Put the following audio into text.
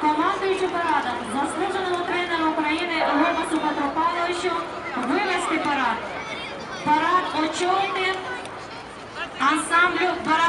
командуючи парадом, заслуженому тренеру України Гомасу Петру Павловичу вивести парад. Парад очолити ансамблю парад.